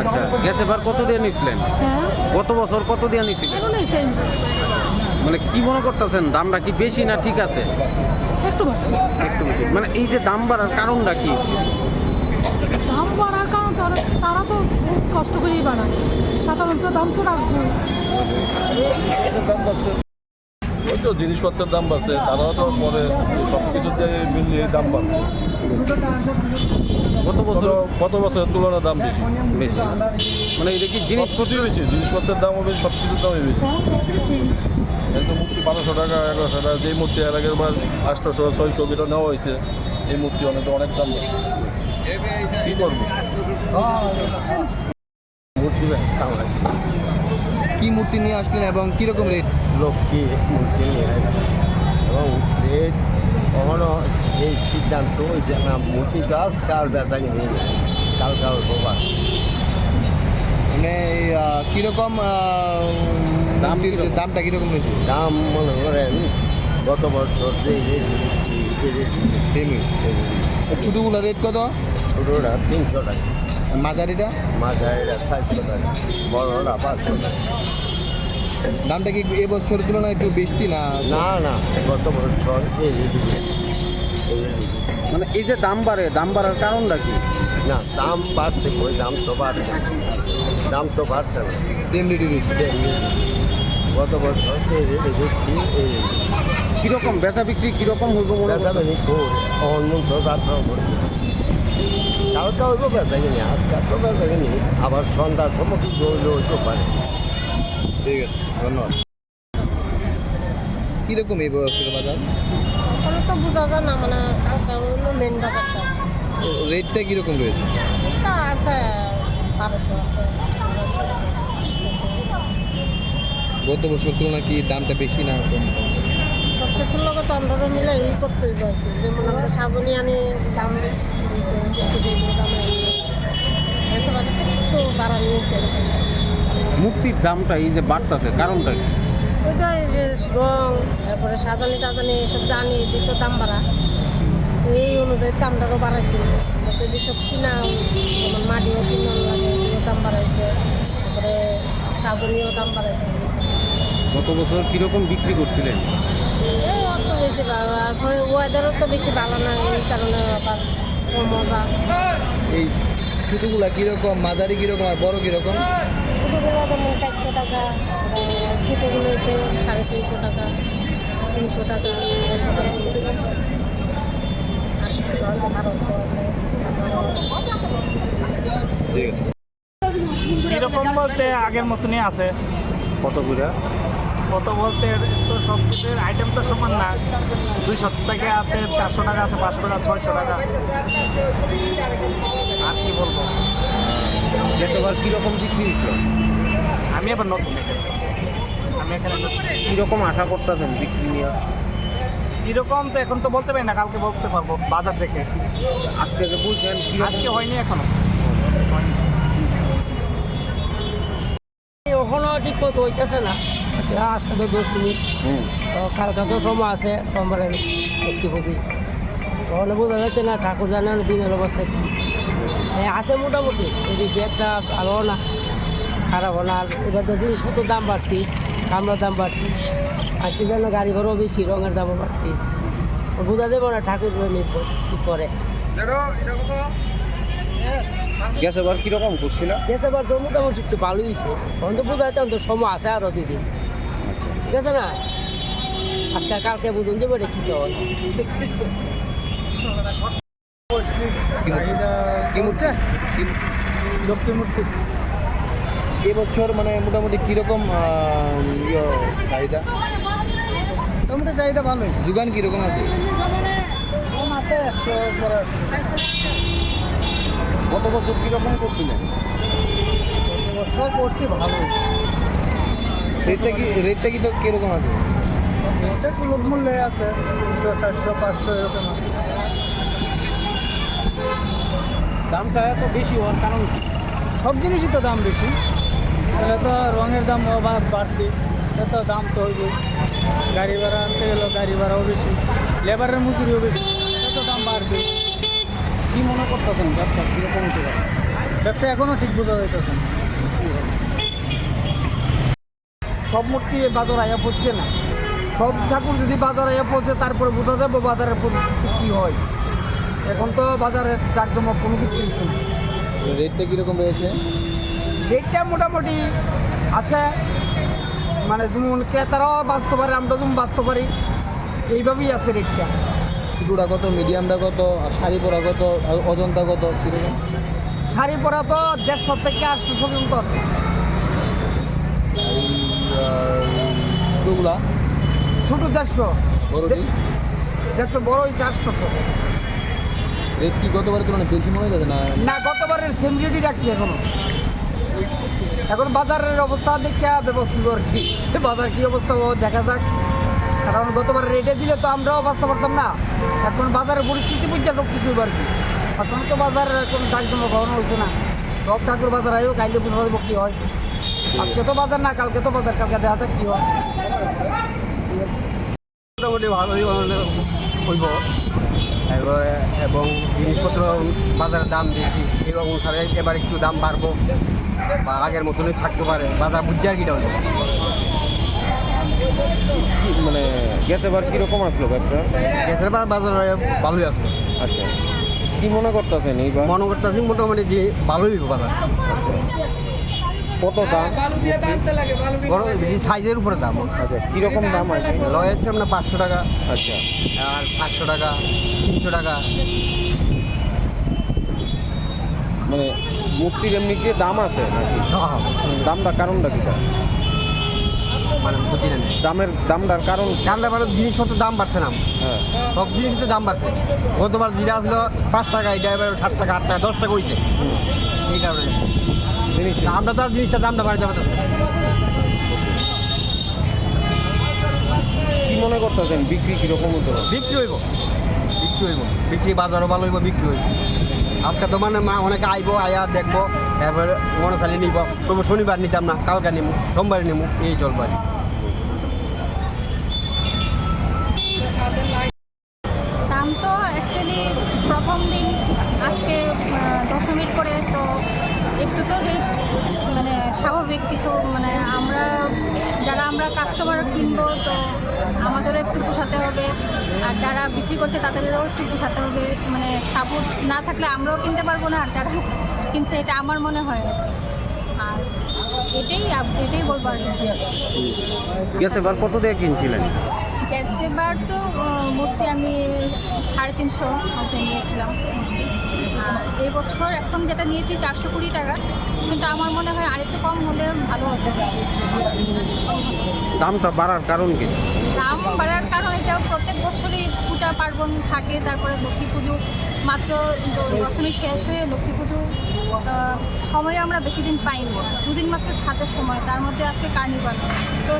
আচ্ছা গ্যাস এবার কত দিয়ে নিছিলেন? হ্যাঁ। গত বছর কত দিয়ে নিছিলেন মানে কি মনে করতেছেন দামটা কি বেশি না ঠিক আছে? একটু বাড়ছে একটু বেশি। মানে এই যে দাম বাড়ার কারণটা কি? দাম বাড়ার কারণ তারা তারা তো কষ্ট করেই বাড়ায়। সাধারণত দাম তো রাখবে ওই তো জিনিসপত্রের দাম বাড়ছে তারাও তো পরে সব কিছুতে মিলিয়ে দাম বাড়ছে। গত বছর গত- বছরের তুলনায় দাম বেশি? বেশি। মানে এটা কি জিনিস জিনিস প্রচুর বেশি জিনিসপত্রের দামও বেশি সব কিছুর দামই বেশি। এই মূর্তি বারোশো টাকা এগারোশো টাকা যেই মূর্তি এর আগের বার আটশোশো ছয়শো বিটা নেওয়া হয়েছে এই মূর্তি অনেক অনেক দাম বেশি। কী করব? মূর্তি কি মূর্তি নিয়ে আসলেন এবং কীরকম রেট লক্ষ্মী মূর্তি নিয়ে এবং রেট কখনো এই সিদ্ধান্ত যে না মূর্তি গাছ কার ব্যথা কিনে কাল কাল প্রকাশ মানে কীরকম দাম দামটা কীরকম রয়েছে? দাম মনে করেন গত বছর যে সেমই ছোটোগুলো রেট কত? ছোটোটা তিনশো টাকা। মাঝারিটা? মাঝারিটা চারশো টাকা বড়টা পাঁচশো টাকা। দামটা কি এবছর তুলনায় একটু বেশি না? না না গত বছর এই মানে এই যে দাম বাড়ে দাম বাড়ার কারণটা কি? না দাম বাড়ছে কই? দাম তো বাড়ছে। না। দাম তো বাড়ছে না। সেম রয়েছে গত বছর এই রেটে দেখছি এই কীরকম বেচা বিক্রি কীরকম হইব মনে বেচা করতেছেন? বেচি করে অন্য তো যাত্রা করছে কালকে হইব বেচা কিনি আজকে তো বেচা কিনি। আবার সন্ধ্যার সময় কিছু হইলে হইতে পারে? ঠিক আছে ধন্যবাদ কীরকম এই বছর বাজার তো বোঝা যায় না মানে কালকে হলো মেন বাজারটা রেটটা কীরকম রয়েছে তা আছে বারোশো আছে গত বছর তুলনায় কি দামটা বেশি না কম সব কিছুর তো আমরা মিলে ই করতে হইব আর কি যেমন আমরা সাজনি আনি দাম দাম এসব বাড়া নিয়েছে মুক্তির দামটা এই যে বাড়তেছে কারণটা কি? ওইটা এই যে রং তারপরে সাজানি টাজানি এসব জানি দিত দাম বাড়া এই অনুযায়ী দামটারও বাড়াইছে। যাতে যেসব কিনা যেমন মাটিও কিনা লাগে দাম বাড়াইছে। তারপরে সাজনিও দাম বাড়াইছে। গত বছর কীরকম বিক্রি করছিলেন? এই অত বেশি ভালো আর ওয়েদারও তো বেশি ভালো না এই কারণে আবার মজা এই ছোটোগুলা কীরকম মাঝারি কীরকম আর বড় কীরকম? ছোটোগুলো যেমন চারশো টাকা ছোটোগুলো হচ্ছে সাড়ে তিনশো টাকা তিনশো টাকা দেড়শো টাকা আটশোশো আছে বারোশো আছে হাজারও আছে ঠিক আছে এরকম বলতে আগের মতনই আছে? কত কত বলতে তো সব কিছুর আইটেম তো সমান না। দুইশো টাকা আছে চারশো টাকা আছে পাঁচশো টাকা ছয়শো টাকা। আর কি বলব? গতবার কীরকম বিক্রি হইছিল আমি আবার নতুন এখানে আমি এখানে কীরকম আশা করতেছেন বিক্রি নিয়ে? কীরকম তো এখন তো বলতে পারি না কালকে বলতে পারব বাজার দেখে। আজকে যে বুঝছেন আজকে হয়নি এখনও। ওখানেও ঠিক মতো হইতেছে না। আজকে তো দশ মিনিট হুম তো কালকে তো সময় আছে সোমবারে একটি বুঝি ওখানে বোঝা যাচ্ছে না ঠাকুর জানেন দিনের অবস্থা কি। আছে মোটামুটি। এই বেশি একটা ভালো না খারাপ না আর এবার তো জিনিসপত্রের দাম বাড়তি কামড়ার দাম বাড়তি। আজকে যেন গাড়ি ভাড়াও বেশি রঙের দামও বাড়তি। তো বোঝা যাবে না ঠাকুর নির্ভর কী করে। গ্যাস এবার কীরকম করছিল? যেতে পারতো মোটামুটি একটু ভালোই হয়েছে তখন তো বোঝা যাচ্ছে তো সময় আছে আরও দুই দিন। ঠিক আছে না? আজকে কালকে বুঝুন যে বলে কী হয় কি মূর্তি? এবছর মানে মোটামুটি কীরকম ইয়ে চাহিদা? মোটামুটি চাহিদা ভালোই। যোগান কীরকম আছে? কম আছে একশো গত বছর কীরকম করছিলেন? বছর করছি ভালো রেটটা কি রেটটা কি তো কীরকম আছে? এটা সুলভ মূল্যে আছে তিনশো চারশো পাঁচশো এরকম আছে। দামটা এত বেশি হওয়ার কারণ কি? সব জিনিসই তো দাম বেশি। তাহলে তো রঙের দাম বাড়তি এটা তো দাম তো হইবে। গাড়ি ভাড়া আনতে গেলেও গাড়ি ভাড়াও বেশি লেবারের মজুরিও বেশি এটা দাম বাড়বে। কি মনে করতেছেন ব্যবসা কীরকম হতে পারে? ব্যবসা এখনও ঠিক বোঝা যাইতেছে না। সব মূর্তি বাজার আয়া পড়ছে না। সব ঠাকুর যদি বাজার আয়া পড়ছে তারপরে বোঝা যাবে বাজারের পরিস্থিতি কী হয়। এখন তো বাজারের জাকজমক কোনো কিছু কিছু না রেটটা কীরকম রয়েছে? রেটটা মোটামুটি আছে। মানে যেমন ক্রেতারাও বাঁচতে পারে আমরা যেমন বাঁচতে পারি এইভাবেই আছে রেটটা। ছোটোটা কত মিডিয়ামটা কত আর শাড়ি পরা কত অজন্তা কত কীরকম? শাড়ি পরা তো দেড়শো থেকে আটশো পর্যন্ত আছে। ছোটোগুলা ছোটো দেড়শো। দেড়শো বড় হয়েছে আটশোশো। রেট কি গতবারের তুলনায় বেশি মনে যাচ্ছে না? না গতবারের সেম রেটই রাখছি এখনও। এখন বাজারের অবস্থা দেখে ব্যবস্থা আর কি? বাজার কি অবস্থা ও দেখা যাক। কারণ গতবার রেটে দিলে তো আমরাও বাঁচতে পারতাম না। এখন বাজারের পরিস্থিতি বুঝতে সব কিছু আর কি? এখন তো বাজার এখন জাকজমক কখনো হয়েছে না। সব ঠাকুর বাজার আয়ও কাইলে বুঝতে দেবো কী হয়। আজকে তো বাজার না কালকে তো বাজার কালকে দেখা যাক কী হয়? মোটামুটি ভালোই হইব। এবারে এবং জিনিসপত্র বাজারের দাম বেশি এই অনুসারে এবার একটু দাম বাড়বো বা আগের মতনই থাকতে পারে। বাজার বুঝছে আর কিটা হইল কি মানে গ্যাস এবার কীরকম আসলো ব্যবসা? গ্যাসের বাজার ভালোই আছে আচ্ছা। কি মনে করতেছেন এইবার? মনে করতেছি মোটামুটি যে ভালোই বাজার। কত দাম? বড় সাইজের উপরে দাম। আচ্ছা কীরকম দাম আছে? লয়েরটা মানে পাঁচশো টাকা? আচ্ছা। আর পাঁচশো টাকা তিনশো টাকা। মানে মূর্তির এমনিতে দাম আছে নাকি? হ্যাঁ, দামটা কারণটা কি? মানে দামের দামটার কারণ ঠান্ডা মানে জিনিসপত্রের দাম বাড়ছে না। হ্যাঁ। সব জিনিসের দাম বাড়ছে। গতবার জিরা আসলো পাঁচ টাকা এটা এবার সাত টাকা আট টাকা দশ টাকা হয়েছে এই কারণে। আমরা তো আর জিনিসটার দামটা বাড়িতে না। কি মনে করতেছেন বিক্রি কীরকম হতো বিক্রি হইব। বিক্রি হইব। বিক্রি বাজারও ভালো হইব বিক্রি হইব। আজকে তো মানে মা অনেকে আইব আয়া দেখব তারপরে মনে খালি নিব। তবু শনিবার নিতাম না কালকে নিমু সোমবারে নিমু এই চলবে আর কি। দাম তো অ্যাকচুয়ালি প্রথম দিন আজকে আহ, দশমীর করে তো একটু তো রেট মানে স্বাভাবিক কিছু মানে আমরা যারা আমরা কাস্টমার কিনবো তো আমাদেরও একটু পোষাতে হবে। আর যারা বিক্রি করছে তাদেরও একটু পোষাতে হবে। মানে সাপোর্ট না থাকলে আমরাও কিনতে পারব না আর যারা কিনছে এটা আমার মনে হয়। আর এটাই এটাই বলব আর কি। গ্যাস এবার কত দিয়ে কিনছিলেন? গ্যাস এবার তো মূর্তি আমি সাড়ে তিনশো মধ্যে নিয়েছিলাম। আর এই বছর এখন যেটা নিয়েছি চারশো কুড়ি টাকা। কিন্তু আমার মনে হয় আরেকটু কম হলে ভালো হতো। দামটা বাড়ার কারণ কি? দাম বাড়ার কারণ এটা প্রত্যেক বছরই পূজা পার্বণ থাকে, তারপরে লক্ষ্মী পুজো। মাত্র দশমী শেষ হয়ে লক্ষ্মী পুজো সময় আমরা বেশি দিন পাইনি। দুদিন মাত্র হাতে সময়, তার মধ্যে আজকে কার্নিভাল। তো